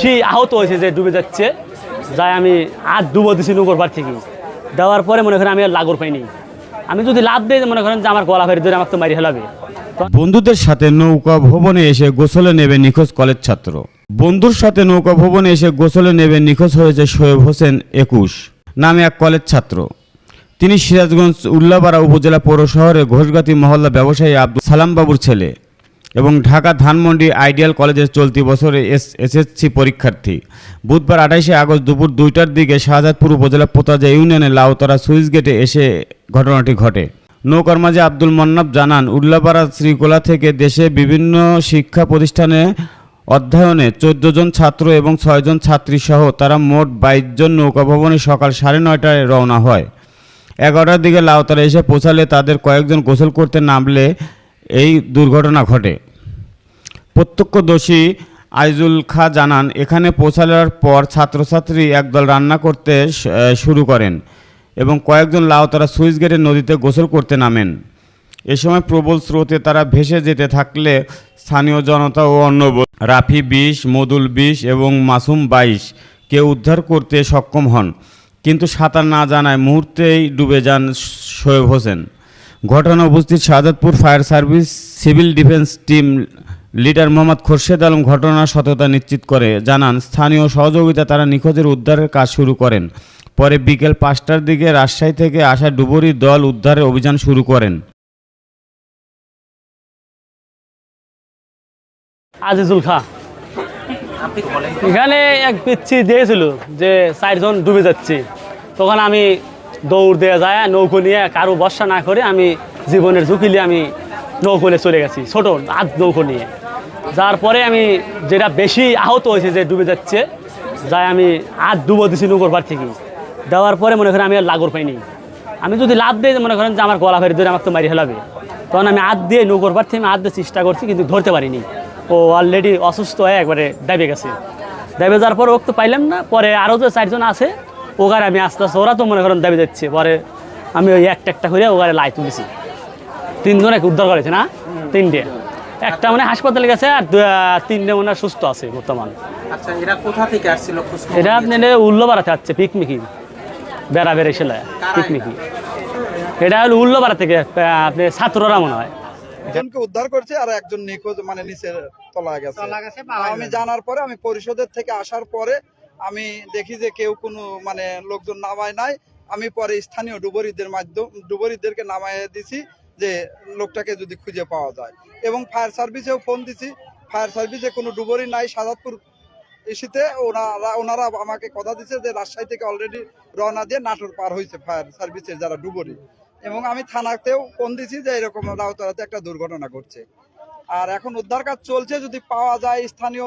সে আহত হয়েছে যে ডুবে যাচ্ছে, যাই আমি আর ডুবো দিছি নৌকর থেকে দেওয়ার পরে মনে করেন আমি আর লাগর পাইনি। আমি যদি লাভ দিই, মনে করেন যে আমার গলা ফেরি ধরে আমাকে তো মারি হেলাবে বন্ধুদের সাথে নৌকা ভবনে এসে গোসলে নেবে নিখোঁজ কলেজ ছাত্র। বন্ধুর সাথে নৌকা ভবনে এসে গোসলে নেবে নিখোঁজ হয়েছে শোয়েব হোসেন একুশ, নামে এক কলেজ ছাত্র। তিনি সিরাজগঞ্জ উল্লাপাড়া উপজেলা পৌর শহরে ঘোষগাতি মহল্লা ব্যবসায়ী আব্দুল সালাম বাবুর ছেলে এবং ঢাকা ধানমন্ডি আইডিয়াল কলেজের চলতি বছরে এস এসএসসি পরীক্ষার্থী। বুধবার আঠাইশে আগস্ট দুপুর দুইটার দিকে শাহজাদপুর উপজেলা পোতাজা ইউনিয়নের লাউতরা সুইচ গেটে এসে ঘটনাটি ঘটে। নৌকার মাঝে আব্দুল মন্নাব জানান, উল্লাপাড়া শ্রীকোলা থেকে দেশে বিভিন্ন শিক্ষা প্রতিষ্ঠানে অধ্যয়নে চোদ্দ জন ছাত্র এবং ছয়জন ছাত্রী সহ তারা মোট বাইশ জন নৌকা ভবনে সকাল সাড়ে নয়টায় রওনা হয়। এগারোটার দিকে লাউতারা এসে পৌঁছালে তাদের কয়েকজন গোসল করতে নামলে এই দুর্ঘটনা ঘটে। প্রত্যক্ষদর্শী আইজুল খা জানান, এখানে পৌঁছানোর পর ছাত্রছাত্রী একদল রান্না করতে শুরু করেন এবং কয়েকজন লাউতারা সুইচ গেটের নদীতে গোসল করতে নামেন। এ সময় প্রবল স্রোতে তারা ভেসে যেতে থাকলে স্থানীয় জনতা ও অন্য রাফি বিশ, মদুল বিশ এবং মাসুম বাইশ কে উদ্ধার করতে সক্ষম হন। কিন্তু সাঁতার না জানায় মুহূর্তেই ডুবে যান শোয়েব হোসেন। ঘটনা উপস্থিত Shahjadpur fire service civil defence team leader Mohammad Khorshed Alam ঘটনার সততা নিশ্চিত করে। জানান, স্থানীয় সহযোগিতা তারা নিখোঁজের উদ্ধারের কাজ শুরু করেন। পরে বিকেল পাঁচটার দিকে রাজশাহী থেকে আসা ডুবুরি দল উদ্ধারের অভিযান শুরু করেন। আজিজুল খা। এখানে এক পিচ্ছি দিয়েছিল যে চারজন ডুবে যাচ্ছে। তখন আমি দৌড় দিয়ে যায়, নৌকো নিয়ে কারও বর্ষা না করে আমি জীবনের ঝুঁকি নিয়ে আমি নৌকোলে চলে গেছি, ছোট আধ নৌকো নিয়ে। যার পরে আমি যেটা বেশি আহত হয়েছে যে ডুবে যাচ্ছে যাই আমি আধ ডুবো দিছি নৌকোর পার থেকে। দেওয়ার পরে মনে করেন আমি আর লাগর পাইনি। আমি যদি লাভ দিই মনে করেন যে আমার গলা ফেরি ধরে আমাকে তো মারি হেলাবে তখন আমি হাত দিয়ে নৌকোর পার থেকে আমি হাত দিয়ে চেষ্টা করছি কিন্তু ধরতে পারিনি। ও অলরেডি অসুস্থ হয়ে একবারে ডাইবে গেছে। ডাইবে যাওয়ার পর ওকে তো পাইলাম না পরে আরও যে চারজন আছে ওগারে আমি আস্তে আস্তে ওরা তো মনে করেন দাবি যাচ্ছে পরে আমি ওই একটা একটা করে ওগারে লাই তুলেছি তিনজন এক উদ্ধার করেছে না? তিনটে। একটা মানে হাসপাতালে গেছে আর তিনটে মনে হয় সুস্থ আছে বর্তমান। আচ্ছা এরা কোথা থেকে আসছিল খোঁজ এটা আপনি উল্লোপাড়াতে আছে পিকনিকি। বেড়া বেড়ে ছিল পিকনিকি। এটা হলো উল্লোপাড়া থেকে আপনি ছাত্ররা মনে হয়। একজনকে উদ্ধার করছে আর একজন নিখোঁজ মানে নিচে তলায় গেছে। আমি জানার পরে আমি পরিষদের থেকে আসার পরে আমি দেখি যে কেউ কোনো মানে লোকজন নামায় নাই। আমি পরে স্থানীয় ডুবরিদের মাধ্যম ডুবরিদেরকে নামায় দিছি যে লোকটাকে যদি খুঁজে পাওয়া যায়। এবং ফায়ার সার্ভিসেও ফোন দিছি। ফায়ার সার্ভিসে কোনো ডুবরি নাই সাজাদপুর ইস্যুতে ওনারা ওনারা আমাকে কথা দিচ্ছে যে রাজশাহী থেকে অলরেডি রওনা দিয়ে নাটোর পার হয়েছে ফায়ার সার্ভিসের যারা ডুবরি। এবং আমি থানাতেও ফোন দিছি যে এরকম রাউতরাতে একটা দুর্ঘটনা ঘটছে। আর এখন উদ্ধার কাজ চলছে, যদি পাওয়া যায় স্থানীয়